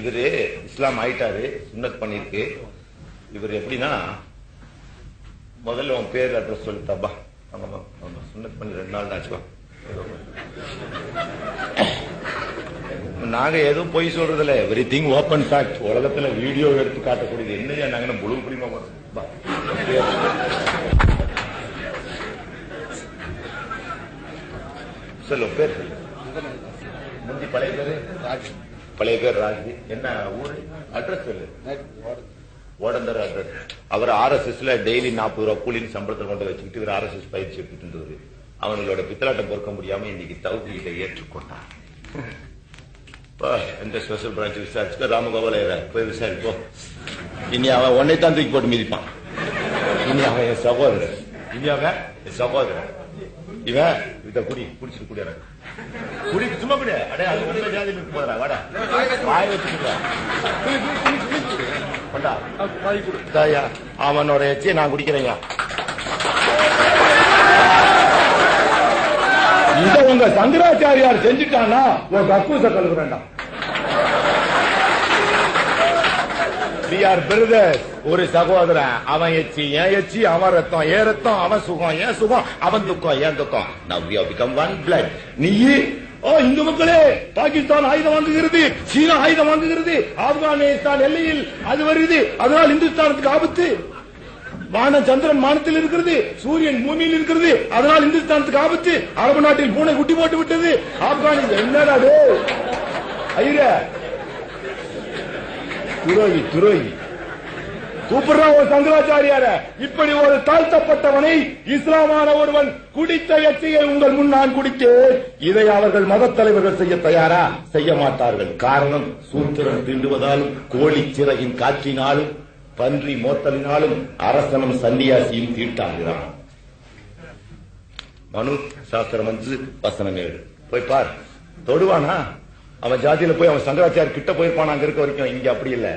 இவரு இஸ்லாம் ஆயிட்டாரு சுண்ணத் பண்ணிருக்கு. இவர் எப்படின்னா முதல்ல உன் பேர் அட்ரஸ் சொல்லிட்டாப்பா ஆமாம்மா ஆமா சுன்னத் பண்ணி ரெண்டு நாள் ஆச்சுப்பா. நாங்க எதுவும் பொய் சொல்றது இல்ல எவ்ரி திங் ஓப்பன் ஃபேக்ட் உலகத்துல வீடியோ எடுத்து காட்டக்கூடியது என்னையா நாங்க முழு புரியுமா சொல்லு பேர் சொல்லு. முந்தி பழைய பேரு பழைய பேர் ராஜி என்ன ஊரு? அட்ரஸ் சொல்லு. ஓடந்தர் அட்ரஸ் அவர் ஆர்எஸ்எஸ்ல டெய்லி நாற்பது ரூபா கூலின்னு சம்பளத்தில் கொண்டு வச்சுக்கிட்டு இவர் ஆர்எஸ்எஸ் பயிற்சி எடுத்துட்டு இருந்தவர். அவங்களோட பித்தலாட்டம் பொறுக்க முடியாம இன்னைக்கு தௌஹீதை ஏற்றுக்கொண்டார். எந்த ஸ்பெஷல் பிரான்ச் விசாரிச்சுக்க? ராமகோபால போய் விசாரிப்போ இனி அவன் உன்னை தான் தூக்கி போட்டு மிதிப்பான். இனி அவன் என் சகோதரன் இனி அவன்? என் சகோதரன் இவன் இத குடி குடிச்சிட்டு குடியார குடி சும்மா குடி. அடே அது உண்மை ஜாதியில் இருக்கு போதா வாடா. வாய் வச்சுக்கிட்ட. அவனோட எச்சியை நான் குடிக்கிறேங்க இத உங்க சங்கராச்சாரியார் செஞ்சுட்டான்னா உன் கக்கூச கழுவு வேண்டாம் ஒரு சகோதரன் அவன் எச்சி ஏன் எச்சி அவன் ரத்தம் ஏன் ரத்தம் அவன் சுகம் ஏன் சுகம் அவன் துக்கம் ஏன் துக்கம். Now we have நீ ஓ இந்து மக்களே பாகிஸ்தான் ஆயுதம் வாங்குகிறது சீனா ஆயுதம் வாங்குகிறது ஆப்கானிஸ்தான் எல்லையில் அது வருது அதனால் இந்துஸ்தானத்துக்கு ஆபத்து. வான சந்திரன் வானத்தில் இருக்கிறது சூரியன் பூமியில் இருக்கிறது அதனால் இந்துஸ்தானத்துக்கு ஆபத்து. அரபு நாட்டில் பூனை குட்டி போட்டு விட்டது. ஆப்கானிஸ்தான் என்னடா துரோகி துரோகி. கூப்பிடுறா ஒரு சங்கராச்சாரியார. இப்படி ஒரு தாழ்த்தப்பட்டவனை இஸ்லாமான ஒருவன் குடித்த எச்சியை உங்கள் முன் நான் குடித்தேன். இதை அவர்கள் மதத் தலைவர்கள் செய்ய தயாரா? செய்ய மாட்டார்கள். காரணம் சூத்திரன் தீண்டுவதாலும் கோழி சிறகின் காற்றினாலும் பன்றி மோத்தலினாலும் அரசனும் சன்னியாசியும் தீட்டாகிறான். மனு சாஸ்திரம் வந்து வசனம் ஏழு. போய் பார். தொடுவானா? அவன் ஜாதியில போய் அவன் சங்கராச்சாரியர் கிட்ட போயிருப்பான் அங்க இருக்க வரைக்கும் இங்க அப்படி இல்லை.